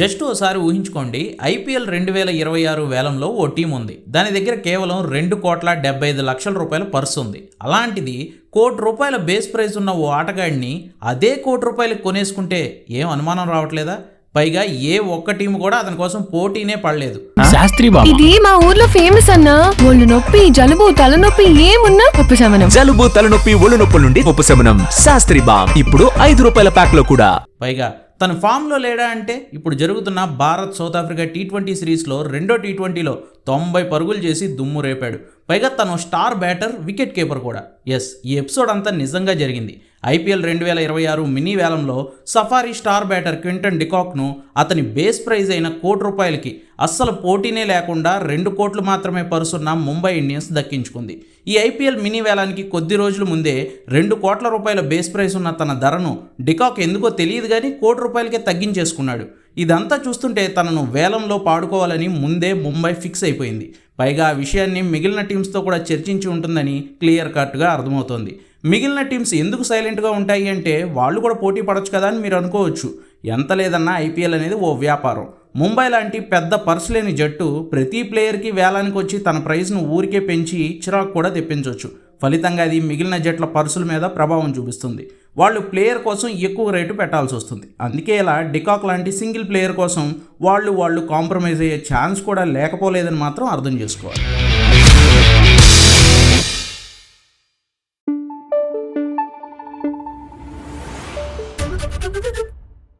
Just ఒకసారి ఊహించుకోండి IPL రెండు వేల ఇరవై ఆరు వేలంలో ఓ టీం ఉంది. దాని దగ్గర కేవలం రెండు కోట్ల డెబ్బై ఐదు లక్షల రూపాయల పర్సు ఉంది. అలాంటిది కోటి రూపాయల బేస్ ప్రైస్ ఉన్న ఓ ఆటగాడిని అదే కోటి రూపాయలకు కొనేసుకుంటే ఏం అనుమానం రావట్లేదా? పైగా ఏ ఒక్క టీం కూడా అతని కోసం పోటీనే పడలేదు. శాస్త్రి బాబు. ఇది మా ఊర్లో ఫేమస్ అన్నా. ఒళ్ళు నొప్పి జలుబు తలనొప్పి ఏమున్నా ఉపశమనం జలుబు తలనొప్పి ఒళ్ళు నొప్పుల నుండి ఉపశమనం శాస్త్రి బామ్ ఇప్పుడు ఐదు రూపాయల ప్యాక్లో కూడా. పైగా తను ఫామ్లో లేడా అంటే ఇప్పుడు జరుగుతున్న Bharat South Africa T twenty సిరీస్లో రెండో టీ ట్వంటీలో తొంభై పరుగులు చేసి దుమ్ము రేపాడు. పైగా తను స్టార్ బ్యాటర్ వికెట్ కీపర్ కూడా. ఎస్ ఈ ఎపిసోడ్ అంతా నిజంగా జరిగింది. ఐపీఎల్ రెండు వేల ఇరవై ఆరు మినీ వేలంలో సఫారీ స్టార్ బ్యాటర్ క్వింటన్ డికాక్ను అతని బేస్ ప్రైజ్ అయిన కోటి రూపాయలకి అస్సలు పోటీనే లేకుండా రెండు కోట్లు మాత్రమే పరుసున్న ముంబై ఇండియన్స్ దక్కించుకుంది. ఈ ఐపీఎల్ మినీ వేలానికి కొద్ది రోజుల ముందే రెండు కోట్ల రూపాయల బేస్ ప్రైస్ ఉన్న తన ధరను డికాక్ ఎందుకో తెలియదు కానీ కోటి రూపాయలకే తగ్గించేసుకున్నాడు. ఇదంతా చూస్తుంటే తనను వేలంలో పాడుకోవాలని ముందే ముంబై ఫిక్స్ అయిపోయింది. పైగా ఆ విషయాన్ని మిగిలిన టీమ్స్తో కూడా చర్చించి ఉంటుందని క్లియర్ కట్గా అర్థమవుతోంది. మిగిలిన టీమ్స్ ఎందుకు సైలెంట్గా ఉంటాయి అంటే వాళ్ళు కూడా పోటీ పడవచ్చు కదా అని మీరు అనుకోవచ్చు. ఎంత లేదన్నా ఐపీఎల్ అనేది ఓ వ్యాపారం. ముంబై లాంటి పెద్ద పర్సు లేని జట్టు ప్రతి ప్లేయర్కి వేలానికి వచ్చి తన ప్రైజ్ను ఊరికే పెంచి చిరాకు కూడా తెప్పించవచ్చు ఫలితంగా అది మిగిలిన జట్ల పర్సుల మీద ప్రభావం చూపిస్తుంది. వాళ్ళు ప్లేయర్ కోసం ఎక్కువ రేటు పెట్టాల్సి వస్తుంది. అందుకే ఇలా డికాక్ లాంటి సింగిల్ ప్లేయర్ కోసం వాళ్ళు వాళ్ళు కాంప్రమైజ్ అయ్యే ఛాన్స్ కూడా లేకపోలేదని మాత్రం అర్థం చేసుకోవాలి.